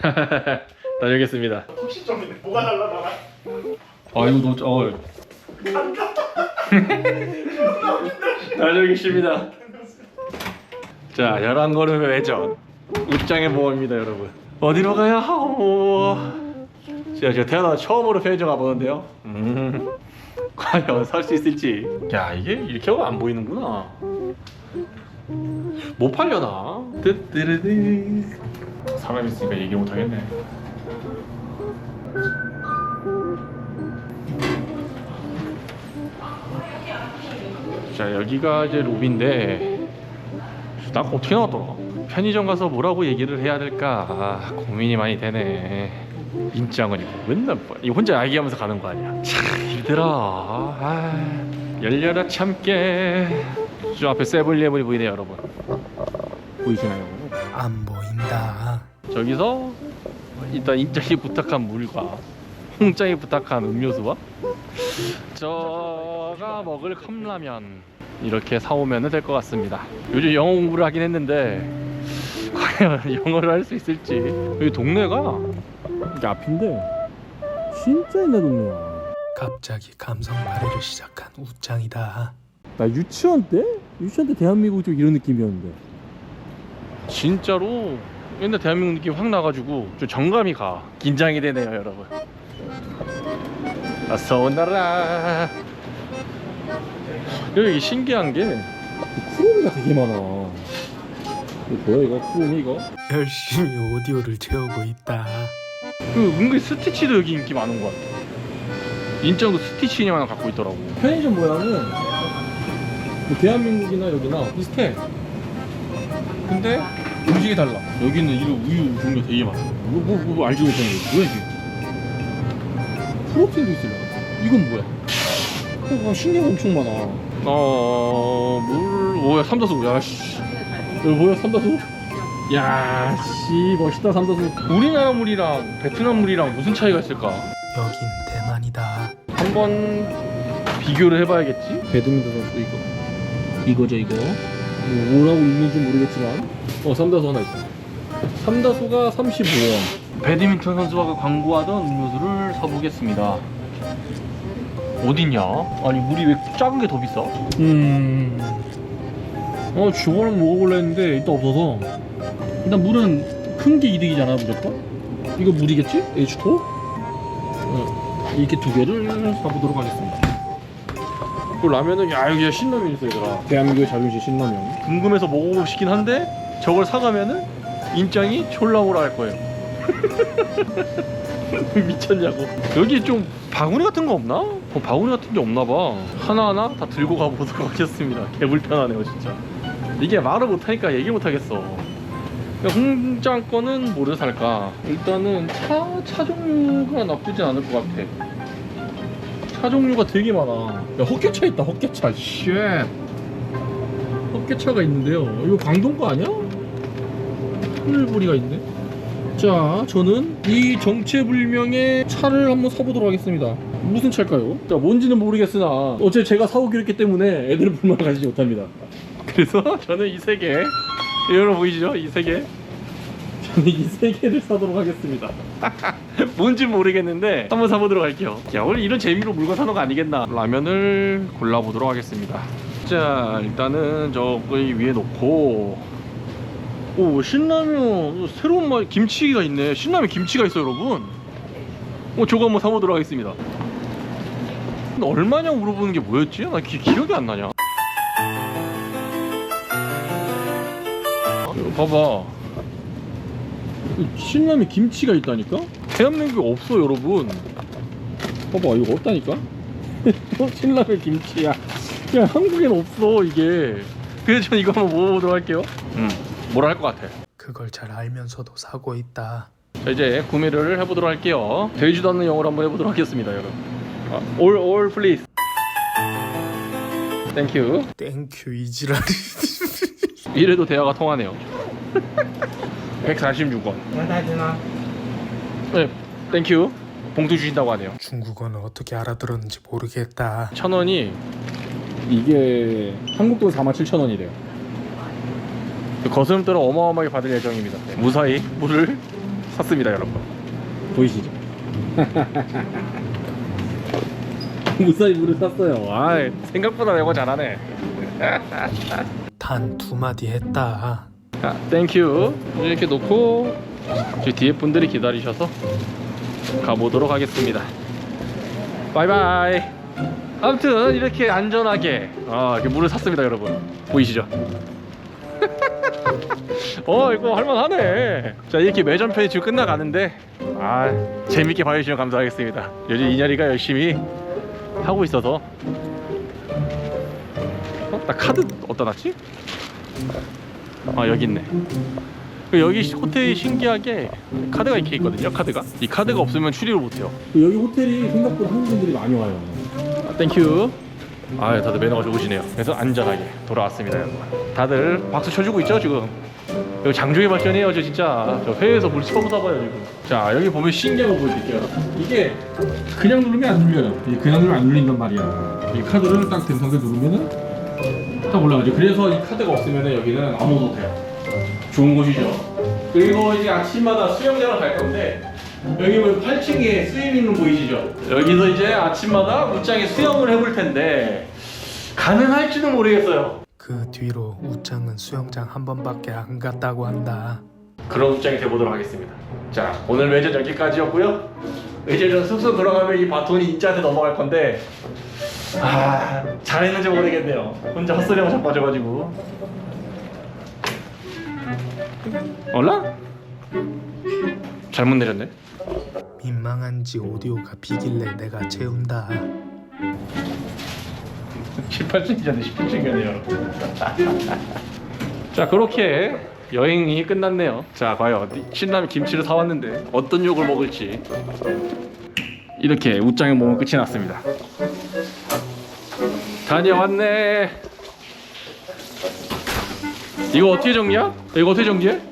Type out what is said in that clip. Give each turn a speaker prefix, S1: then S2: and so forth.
S1: 다녀오겠습니다.
S2: 90점이네. 뭐가 달라 나랑?
S1: 아 이거 너 어. 다녀오겠습니다. 자 11걸음의 외전 웃장의 모험입니다 여러분. 어디로 가야 하오? 제가 제가 태어나 처음으로 편의점 가보는데요. 음, 과연 살 수 있을지. 야 이게 이렇게 하면 안 보이는구나. 못 팔려나? 뜨뜨르드. 사람 있으니까 얘기 못 하겠네. 자 여기가 이제 로비인데 나 어떻게 나왔더라? 편의점 가서 뭐라고 얘기를 해야 될까 아, 고민이 많이 되네. 인장은 이거 맨날 뭐- 이거 혼자 얘기하면서 가는 거 아니야? 참 힘들어. 아, 열려라 참깨. 저 앞에 세븐일레븐이 보이네요 여러분. 보이시나요?
S3: 안 보인다.
S1: 저기서 일단 인장이 부탁한 물과 홍장이 부탁한 음료수와 저가 먹을 컵라면 이렇게 사오면 될 것 같습니다. 요즘 영어 공부를 하긴 했는데 과연 영어를 할 수 있을지 여기 동네가 이게 앞인데 진짜 있네 동네야.
S3: 갑자기 감성 발휘를 시작한 웃장이다.
S1: 나 유치원 때? 유치원 때 대한민국 좀 이런 느낌이었는데 진짜로 옛날 대한민국 느낌 확 나가지고 좀 정감이 가. 긴장이 되네요 여러분. 어서 오너라. 여기 신기한 게 쿠로미가 되게 많아. 이거 뭐야 이거? 쿠로미 이거?
S3: 열심히 오디오를 채우고 있다.
S1: 그 은근히 스티치도 여기 인기 많은 것 같아. 인장도 스티치 인형 하나 갖고 있더라고. 편의점 모양은 뭐 대한민국이나 여기나 비슷해. 근데 음식이 달라. 여기는 이거 우유 종류 되게 많아. 뭐, 뭐, 뭐 알지 못하는 거 뭐야 이게? 프로틴도 있으려 이건 뭐야? 어, 거 엄청 많아. 어... 물... 오야 삼다수. 야 씨. 이거 뭐야 삼다수? 야 씨 멋있다 삼다수. 우리나라 물이랑 베트남 물이랑 무슨 차이가 있을까?
S3: 여긴 대만이다.
S1: 한번 비교를 해봐야겠지? 배드민턴 선수 이거. 이거죠 이거 뭐 뭐라고 읽는지 모르겠지만 어 삼다수 하나 있다 삼다수가 35원 배드민턴 선수가 광고하던 음료수를 사보겠습니다 어딨냐? 아니 물이 왜 작은 게 더 비싸? 음... 어 저거랑 먹어볼라 했는데 일단 없어서 일단 물은 큰 게 이득이잖아 무조건 이거 물이겠지? H2? 어, 이렇게 두 개를 사보도록 하겠습니다 그 라면은 야 여기 신라면 있어 얘들아. 대한민국의 자존심 신라면. 궁금해서 먹어보고 싶긴 한데 저걸 사가면은 인장이 졸라오라 할 거예요. 미쳤냐고. 여기 좀 바구니 같은 거 없나? 어, 바구니 같은 게 없나 봐. 하나하나 다 들고 가보도록 하겠습니다. 개 불편하네요 진짜. 이게 말을 못하니까 얘기 못하겠어. 홍장 거는 뭐를 살까? 일단은 차, 차 종류가 나쁘진 않을 것 같아 차 종류가 되게 많아. 야 헛개차 있다 헛개차. 쉣. 헛개차가 있는데요. 이거 광동 거 아니야? 하늘보리가 있네. 자 저는 이 정체불명의 차를 한번 사보도록 하겠습니다. 무슨 차일까요? 자 뭔지는 모르겠으나 어차피 제가 사오기로 했기 때문에 애들은 불만을 가지지 못합니다. 그래서 저는 이 세개 여러분 보이시죠? 이 세개 이세 개를 사도록 하겠습니다. 뭔지 모르겠는데 한번 사보도록 할게요. 야 원래 이런 재미로 물건 사는 거 아니겠나. 라면을 골라보도록 하겠습니다. 자 일단은 저기 위에 놓고. 오 신라면 새로운 맛 김치가 있네. 신라면 김치가 있어 여러분. 어 저거 한번 사보도록 하겠습니다. 근데 얼마냐고 물어보는 게 뭐였지? 나 기, 기억이 안 나냐. 이거 봐봐 신라면 김치가 있다니까? 대한민국에 없어 여러분. 봐봐 이거 없다니까? 어, 신라면 김치야. 야 한국엔 없어 이게. 그래서 전 이거 한번 먹어보도록 할게요. 음 뭐라 할 것 같아?
S3: 그걸 잘 알면서도 사고 있다.
S1: 자 이제 구매를 해보도록 할게요. 되지도 않는 영어로 한번 해보도록 하겠습니다 여러분. 아, all all please. 땡큐
S3: 땡큐 이지랄.
S1: 이래도 대화가 통하네요 146원 네 땡큐 봉투 주신다고 하네요
S3: 중국어는 어떻게 알아들었는지 모르겠다.
S1: 천 원이 이게 한국 돈 47,000원이래요. 거스름 돈을 어마어마하게 받을 예정입니다. 무사히 물을 샀습니다 여러분 보이시죠? 무사히 물을 샀어요 아 생각보다 외고 잘하네
S3: 단 두 마디 했다.
S1: 자, 땡큐 이렇게 놓고 저 뒤에 분들이 기다리셔서 가보도록 하겠습니다 바이바이 아무튼 이렇게 안전하게 아, 이렇게 물을 샀습니다 여러분 보이시죠? 어 이거 할만하네 자 이렇게 매점 편이 지금 끝나가는데 아 재밌게 봐주시면 감사하겠습니다 요즘 이녀리가 열심히 하고 있어서 어? 나 카드 어디다 놨지? 아 여기 있네. 그 여기 호텔이 신기하게 카드가 이렇게 있거든요 카드가. 이 카드가 없으면 출입을 못해요. 여기 호텔이 생각보다 한국인들이 많이 와요. 아, 땡큐 아 다들 매너가 좋으시네요. 그래서 안전하게 돌아왔습니다 여러분. 다들 박수 쳐주고 있죠 지금? 여기 장조의 발전이에요 저 진짜. 저 회에서 물 처음 사봐요 지금. 자 여기 보면 신기한 거 보여드릴게요 이게 그냥 누르면 안 눌려요. 이게 그냥 누르면 안 눌린단 말이야. 이 카드를 딱 된 상태 누르면은 딱 올라가죠 그래서 이 카드가 없으면 여기는 아무도 못해요 좋은 곳이죠 그리고 이제 아침마다 수영장을 갈 건데 여기 보면 8층에 스위밍룸 보이시죠? 여기서 이제 아침마다 물장에 수영을 해볼 텐데 가능할지는 모르겠어요
S3: 그 뒤로 우짱은 수영장 한 번밖에 안 갔다고 한다.
S1: 그런 입장이 돼보도록 하겠습니다. 자, 오늘 외전 여기까지였고요. 저 숙소 돌아가면 이 바톤이 인자한테 넘어갈 건데 아 잘했는지 모르겠네요. 혼자 헛소리하고 자빠져가지고 얼라? 잘못 내렸네.
S3: 민망한지 오디오가 비길래 내가 채운다.
S1: 18층이잖아요 18층이네요 자 그렇게 여행이 끝났네요 자 과연 신남이 김치를 사왔는데 어떤 욕을 먹을지 이렇게 웃장의 몸은 끝이 났습니다 다녀왔네 이거 어떻게 정리야? 이거 어떻게 정리해?